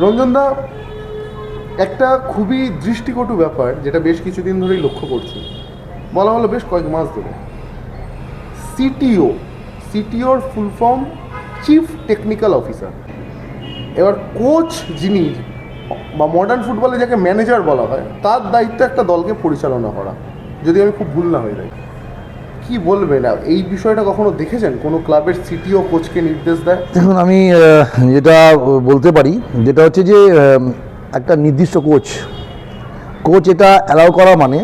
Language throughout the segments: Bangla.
রঞ্জনদা, একটা খুবই দৃষ্টিকটু ব্যাপার যেটা বেশ কিছুদিন ধরেই লক্ষ্য করছি। বলা হলো বেশ কয়েক মাস ধরে। CTO, সিটিওর full form chief technical officer এবার কোচ যিনি, বা মডার্ন ফুটবলে যাকে ম্যানেজার বলা হয়, তার দায়িত্ব একটা দলকে পরিচালনা করা। যদি আমি খুব ভুল না হয়ে যাই। কি বলবেন এই বিষয়টা কখনো দেখেছেন? কোনো ক্লাবের সিটিও কোচকে নির্দেশ দেয়? দেখুন আমি যেটা বলতে পারি যেটা হচ্ছে যে একটা নির্দিষ্ট কোচ। কোচ এটা অ্যালাউ করা মানে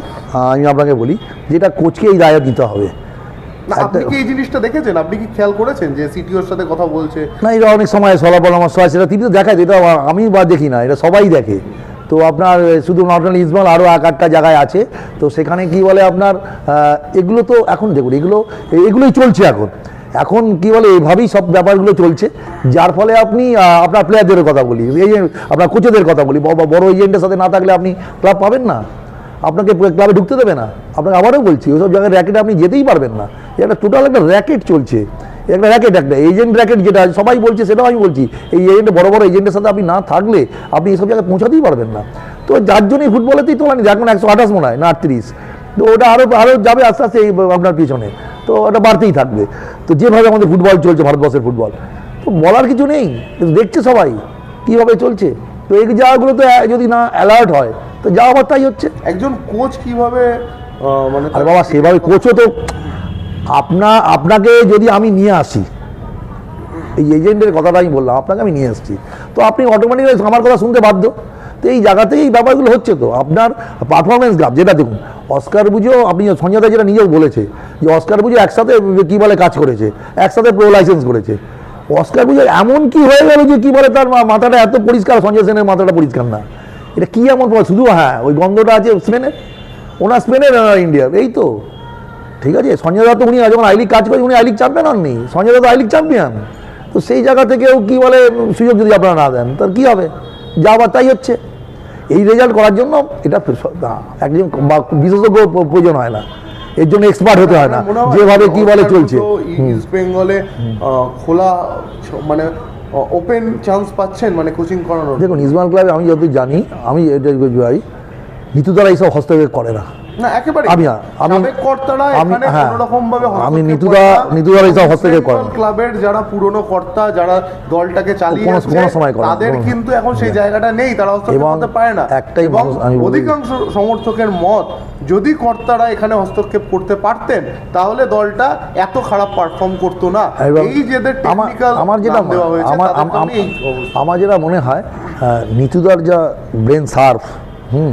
আমি আপনাকে বলি যেটা কোচকে এই দায় দিতে হবে। আপনি কি এই জিনিসটা দেখেছেন? আপনি কি খেয়াল করেছেন যে সিটিওর সাথে কথা বলছে? না এটা অনেক সময় সলা পরামর্শ হয় সেটা তিনি তো দেখায় এটা আমি বা দেখি না এটা সবাই দেখে। তো আপনার শুধু নট অনলি ইসমাল আরও এক আটটা জায়গায় আছে। তো সেখানে কি বলে আপনার এগুলো তো এখন দেখুন, এগুলো, এগুলোই চলছে এখন। এখন কি বলে এইভাবেই সব ব্যাপারগুলো চলছে। যার ফলে আপনি আপনার প্লেয়ারদের কথা বলি, এই আপনার কোচেদের কথা বলি বড় এজেন্টের সাথে না থাকলে আপনি ক্লাব পাবেন না। আপনাকে ক্লাবে ঢুকতে দেবে না। আপনাকে আবারও বলছি, ওইসব জায়গায় র্যাকেটে আপনি যেতেই পারবেন না। এটা টোটাল একটা র্যাকেট চলছে। একটা র্যাকেট একটা এজেন্ট র্যাকেট যেটা সবাই বলছে সেটাও আমি বলছি। এই এজেন্ট বড় বড় এজেন্টের সাথে আপনি না থাকলে আপনি এসব জায়গায় পৌঁছাতেই পারবেন না। তো যার জন্যই ফুটবলেতেই তোলানি এখন একশো আঠাশ মনে হয় না আটত্রিশ। তো ওটা আরও আরও যাবে আস্তে আস্তে এই আপনার পিছনে। তো ওটা বাড়তেই থাকবে। তো যেভাবে আমাদের ফুটবল চলছে ভারতবর্ষের ফুটবল। তো বলার কিছু নেই কিন্তু দেখছে সবাই কীভাবে চলছে। তো এই জায়গাগুলো তো যদি না অ্যালার্ট হয় তো যা আবার তাই হচ্ছে। একজন কোচ কীভাবে মানে আরে বাবা সেভাবে কোচও তো আপনা, আপনাকে যদি আমি নিয়ে আসি, এই এজেন্টের কথাটা আমি বললাম, আপনাকে আমি নিয়ে আসছি। তো আপনি অটোমেটিক্যালি আমার কথা শুনতে বাধ্য। তো এই জায়গাতেই এই ব্যাপারগুলো হচ্ছে তো। আপনার পারফরমেন্স গ্রাফ যেটা দেখুন, অস্কার বুঝো আপনি সঞ্জয় দা যেটা নিজেও বলেছে, যে অস্কার বুঝো একসাথে কি বলে কাজ করেছে, একসাথে প্রো লাইসেন্স করেছে। অস্কার বুঝো এমন কি হয়ে গেল যে কী বলে তার মাথাটা এত পরিষ্কার, সঞ্জয় সেনের মাথাটা পরিষ্কার না। এটা কী এমন শুধু হ্যাঁ ওই গন্ধটা আছে স্পেনের ওনার স্পেনের ইন্ডিয়ার, এই তো। ঠিক আছে সঞ্জয় দত্ত উনি যখন আই লিগ কাজ করে উনি আই লিগ চ্যাম্পিয়ন হননি Sanjay Dutta I league champion তো সেই জায়গা থেকেও কি বলে সুযোগ যদি আপনারা না দেন তার কি হবে যা আবার তাই হচ্ছে এই রেজাল্ট করার জন্য এটা একজন বিশেষজ্ঞ প্রয়োজন হয় না এর জন্য এক্সপার্ট হতে হয় না মনে হয় যেভাবে কি বলে চলছে ইস্ট বেঙ্গলে খোলা মানে ওপেন চান্স পাচ্ছেন মানে কোচিং করানোর দেখুন ইসমাইল ক্লাবে আমি যতদূর জানি আমি এটা ভাই নিতু দ্বারা এইসব হস্তক্ষেপ করে না না একেবারে আমি আমি কর্তারা এখানে হ্যাঁ কোনোরকম ভাবে আমি নিতুদা নিতুদার এইসব হস্তক্ষেপ ক্লাবের যারা পুরনো কর্তা যারা দলটাকে চালিয়ে কোনো- কোনো সময় করে তাদের কিন্তু এখন সেই জায়গাটা নেই তারা হস্তক্ষেপ করতে পারে না। একটাই অধিকাংশ সমর্থকের মত যদি কর্তারা এখানে হস্তক্ষেপ করতে পারতেন তাহলে দলটা এত খারাপ পারফর্ম করতো না। এই যে আমার আমার যেটা আমার। আমার যেটা মনে হয় নিতুদার যা ব্রেন সার্ফ হুম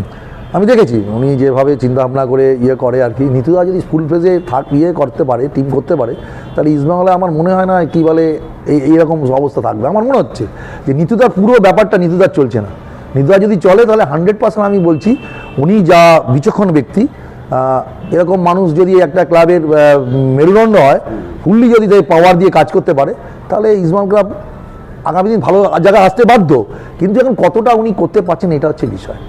আমি দেখেছি, উনি যেভাবে চিন্তা ভাবনা করে ইয়ে করে আর কি। নিতুদা যদি স্কুল ফেজে থাক ইয়ে করতে পারে টিম করতে পারে, তাহলে ইস্টবেঙ্গলে আমার মনে হয় না কি বলে, এই, এইরকম অবস্থা থাকবে। আমার মনে হচ্ছে যে নিতুদার পুরো ব্যাপারটা নিতুদার চলছে না। নিতুদা যদি চলে, তাহলে হান্ড্রেড পার্সেন্ট আমি বলছি, উনি যা বিচক্ষণ ব্যক্তি এরকম মানুষ যদি একটা ক্লাবের মেরুদণ্ড হয় ফুললি যদি তাই পাওয়ার দিয়ে কাজ করতে পারে, তাহলে ইসমাল ক্লাব আগামী দিন ভালো জায়গায় আসতে বাধ্য। কিন্তু এখন কতটা উনি করতে পারছেন, এটা হচ্ছে বিষয়।